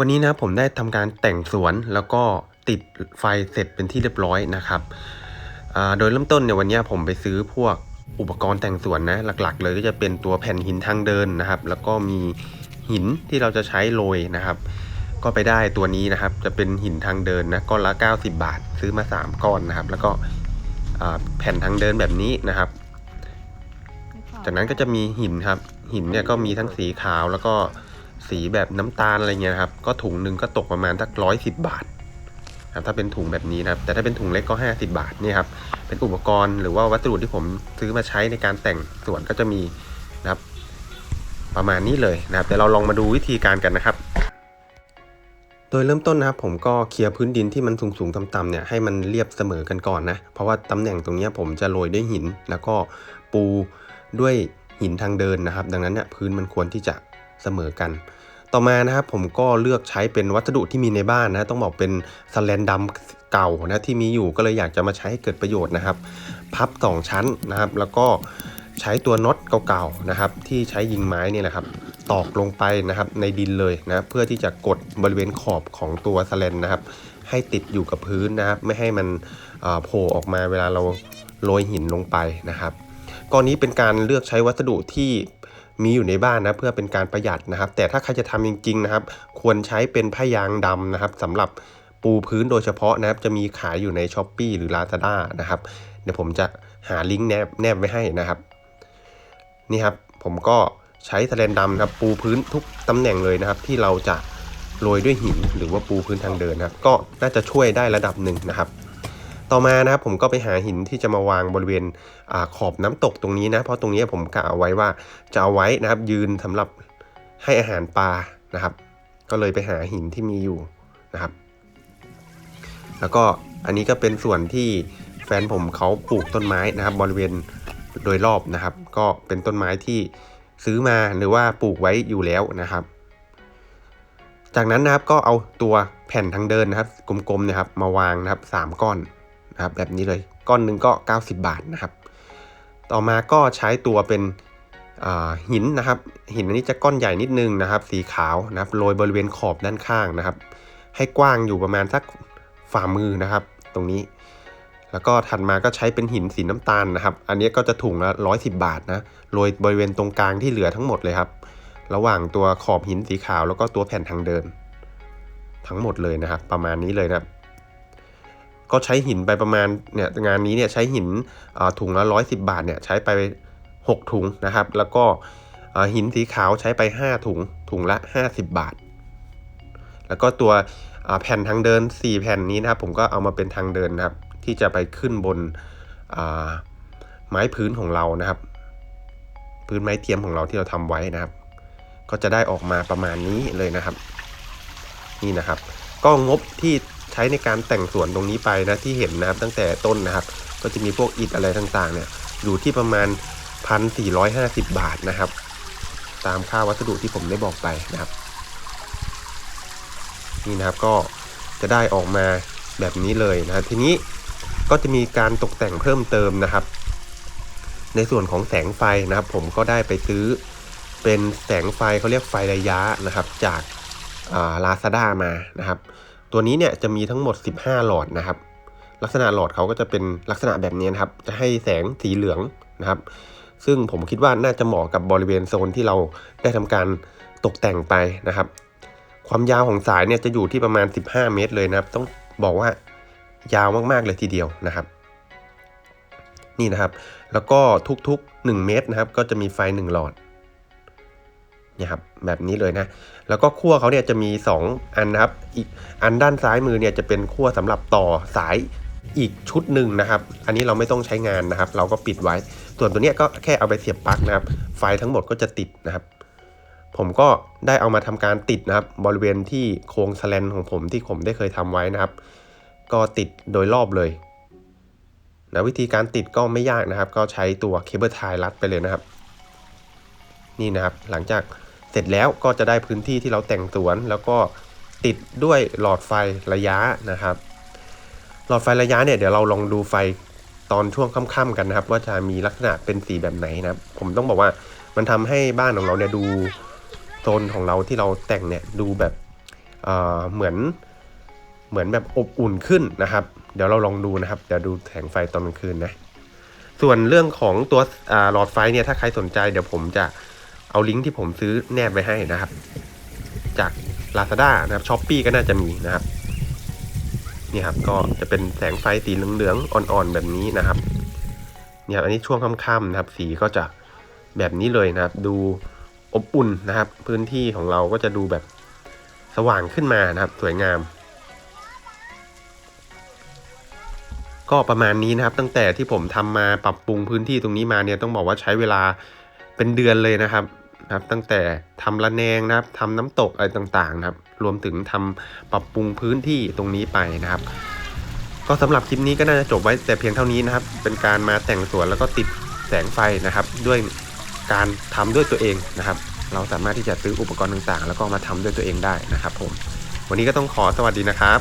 วันนี้นะผมได้ทำการแต่งสวนแล้วก็ติดไฟเสร็จเป็นที่เรียบร้อยนะครับโดยเริ่มต้นเนี่ยวันนี้ผมไปซื้อพวกอุปกรณ์แต่งสวนนะหลักๆ เลยก็จะเป็นตัวแผ่นหินทางเดินนะครับ แล้วก็มีหินที่เราจะใช้โรยนะครับ ก็ไปได้ตัวนี้นะครับ จะเป็นหินทางเดินนะก้อนละ 90 บาท ซื้อมา 3 ก้อนนะครับ แล้วก็แผ่นทางเดินแบบนี้นะครับ จากนั้นก็จะมีหินครับ หินเนี่ยก็มีทั้งสีขาวแล้วก็ สีแบบน้ำตาลอะไรเงี้ยนะครับ ก็ถุงหนึ่งก็ตกประมาณสักร้อยสิบบาทครับถ้าเป็นถุงแบบนี้นะครับ แต่ถ้าเป็นถุงเล็กก็ 50 บาทนี่ครับ เป็นอุปกรณ์หรือว่าวัสดุที่ผมซื้อมาใช้ในการแต่งสวนก็จะมีนะครับ ประมาณนี้เลยนะครับเดี๋ยวเราลองมาดูวิธีการกันนะครับ โดยเริ่มต้นนะครับผมก็เคลียร์พื้นดินที่มันสูงๆต่ำๆเนี่ยให้มันเรียบเสมอกันก่อนนะ เพราะว่าตำแหน่งตรงนี้ผมจะโรยด้วยหิน แล้วก็ปูด้วยหินทางเดินนะครับ ดังนั้นเนี่ยพื้นมันควรที่จะ เสมอกัน ต่อมานะครับผมก็เลือกใช้เป็นวัสดุที่มีในบ้านนะต้องบอกเป็นสแลนดำเก่านะที่มีอยู่ก็เลยอยากจะมาใช้ให้เกิดประโยชน์นะครับ พับ 2 ชั้นนะครับ แล้วก็ใช้ตัวน็อตเก่าๆนะครับ ที่ใช้ยิงไม้นี่แหละครับตอกลงไปนะครับในดินเลยนะเพื่อที่จะกดบริเวณขอบของตัวสแลนนะครับ ให้ติดอยู่กับพื้นนะครับ ไม่ให้มันโผล่ออกมาเวลาเราโรยหินลงไปนะครับก้อนนี้เป็นการเลือกใช้วัสดุที่ มีอยู่ในบ้านนะเพื่อเป็นการประหยัดนะครับ แต่ถ้าใครจะทำจริงๆนะครับ ควรใช้เป็นผ้ายางดำนะครับสำหรับปูพื้นโดยเฉพาะนะครับ จะมีขายอยู่ใน s h อ p e e หรือ Lazada นะครับ เดี๋ยวผมจะหาลิงก์แนบแนบไว้ให้นะครับ นี่ครับผมก็ใช้สแลนดำนะครับปูพื้นทุกตำแหน่งเลยนะครับ ที่เราจะโรยด้วยหินหรือว่าปูพื้นทางเดินนะครับ ก็น่าจะช่วยได้ระดับหนึ่งนะครับ ต่อมานะครับผมก็ไปหาหินที่จะมาวางบริเวณอขอบน้ำตกตรงนี้นะ เพราะตรงนี้ผมกะเอาไว้ว่าจะเอาไว้นะครับ ยืนสำหรับให้อาหารปลานะครับ ก็เลยไปหาหินที่มีอยู่นะครับ แล้วก็อันนี้ก็เป็นส่วนที่แฟนผมเขาปลูกต้นไม้นะครับ บริเวณโดยรอบนะครับ ก็เป็นต้นไม้ที่ซื้อมาหรือว่าปลูกไว้อยู่แล้วนะครับ จากนั้นนะครับก็เอาตัวแผ่นทางเดินนะครับ กลมๆนะครับมาวางนะครับสามก้อน นะครับแบบนี้เลยก้อนหนึ่งก็ 90 บาทนะครับ ต่อมาก็ใช้ตัวเป็นหินนะครับ หินอันนี้จะก้อนใหญ่นิดนึงนะครับ สีขาวนะครับโรยบริเวณขอบด้านข้างนะครับ ให้กว้างอยู่ประมาณสักฝ่ามือนะครับ ตรงนี้ แล้วก็ถัดมาก็ใช้เป็นหินสีน้ำตาลนะครับ อันนี้ก็จะถุงละ110บาทนะโรยบริเวณตรงกลางที่เหลือทั้งหมดเลยครับ ระหว่างตัวขอบหินสีขาวแล้วก็ตัวแผ่นทางเดิน ทั้งหมดเลยนะครับ ประมาณนี้เลยนะครับ ก็ใช้หินไปประมาณเนี่ยงานนี้เนี่ยใช้หินถุงละ110บาทเนี่ยใช้ไป 6 ถุงนะครับ แล้วก็หินสีขาวใช้ไป 5 ถุงถุงละ 50 บาท แล้วก็ตัวแผ่นทางเดิน 4 แผ่นนี้นะครับ ผมก็เอามาเป็นทางเดินนะครับ ที่จะไปขึ้นบนไม้พื้นของเรานะครับ พื้นไม้เทียมของเราที่เราทำไว้นะครับ ก็จะได้ออกมาประมาณนี้เลยนะครับ นี่นะครับ ก็งบที่ ช้ในการแต่งสวนตรงนี้ไปนะที่เห็นนะครับตั้งแต่ต้นนะครับ ก็จะมีพวกอิฐอะไรต่างๆเนี่ยอยู่ที่ประมาณ 1,450 บาทนะครับ ตามค่าวัสดุที่ผมได้บอกไปนะครับ นี่นะครับก็จะได้ออกมาแบบนี้เลยนะทีนี้ก็จะมีการตกแต่งเพิ่มเติมนะครับ ในส่วนของแสงไฟนะครับ ผมก็ได้ไปซื้อเป็นแสงไฟเขาเรียกไฟระยะนะครับ จากลาซาด้ามานะครับ ตัวนี้เนี่ยจะมีทั้งหมด 15 หลอดนะครับ ลักษณะหลอดเขาก็จะเป็นลักษณะแบบนี้นะครับ จะให้แสงสีเหลืองนะครับ ซึ่งผมคิดว่าน่าจะเหมาะกับบริเวณโซนที่เราได้ทำการตกแต่งไปนะครับ ความยาวของสายเนี่ยจะอยู่ที่ประมาณ 15 เมตรเลยนะครับ ต้องบอกว่ายาวมากๆเลยทีเดียวนะครับนี่นะครับ แล้วก็ทุกๆ 1 เมตรนะครับ ก็จะมีไฟ 1 หลอด เนี่ยครับแบบนี้เลยนะ แล้วก็ขั้วเขาเนี่ยจะมี 2 อันนะครับ อีกอันด้านซ้ายมือเนี่ยจะเป็นขั้วสำหรับต่อสายอีกชุดหนึ่งนะครับ อันนี้เราไม่ต้องใช้งานนะครับ เราก็ปิดไว้ ส่วนตัวเนี้ยก็แค่เอาไปเสียบปลั๊กนะครับ ไฟทั้งหมดก็จะติดนะครับ ผมก็ได้เอามาทำการติดนะครับ บริเวณที่โครงสแลนของผมที่ผมได้เคยทำไว้นะครับ ก็ติดโดยรอบเลยนะวิธีการติดก็ไม่ยากนะครับ ก็ใช้ตัวเคเบิลไทยรัดไปเลยนะครับ นี่นะครับ หลังจาก ร็จแล้วก็จะได้พื้นที่ที่เราแต่งสวน แล้วก็ติดด้วยหลอดไฟระยะนะครับ หลอดไฟระยะเนี่ยเดี๋ยวเราลองดูไฟตอนช่วงค่ำๆกันนะครับ ว่าจะมีลักษณะเป็นสีแบบไหนนะผมต้องบอกว่ามันทำให้บ้านของเราเนี่ยดูโซนของเราที่เราแต่งเนี่ยดูแบบเอ่อเหมือนเหมือนแบบอบอุ่นขึ้นนะครับ เดี๋ยวเราลองดูนะครับเดี๋ยวดูแสงไฟตอนกลางคืนนะส่วนเรื่องของตัวหลอดไฟเนี่ยถ้าใครสนใจเดี๋ยวผมจะ เอาลิงก์ที่ผมซื้อแนบไว้ให้นะครับ จาก Lazada นะครับช้อปปีก็น่าจะมีนะครับนี่ครับก็จะเป็นแสงไฟสีเหลืองๆอ่อนๆแบบนี้นะครับเนี่ยอันนี้ช่วงค่ำๆนะครับ สีก็จะแบบนี้เลยนะครับ ดูอบอุ่นนะครับ พื้นที่ของเราก็จะดูแบบสว่างขึ้นมานะครับ สวยงาม ก็ประมาณนี้นะครับ ตั้งแต่ที่ผมทำมาปรับปรุงพื้นที่ตรงนี้มาเนี่ยต้องบอกว่าใช้เวลาเป็นเดือนเลยนะครับ ครับตั้งแต่ทำระแนงนะครับทำน้ำตกอะไรต่างๆนะครับ รวมถึงทำปรับปรุงพื้นที่ตรงนี้ไปนะครับ ก็สำหรับคลิปนี้ก็น่าจะจบไว้แต่เพียงเท่านี้นะครับ เป็นการมาแต่งสวนแล้วก็ติดแสงไฟนะครับ ด้วยการทำด้วยตัวเองนะครับ เราสามารถที่จะซื้ออุปกรณ์ต่างๆ แล้วก็มาทำด้วยตัวเองได้นะครับ ผม วันนี้ก็ต้องขอสวัสดีนะครับ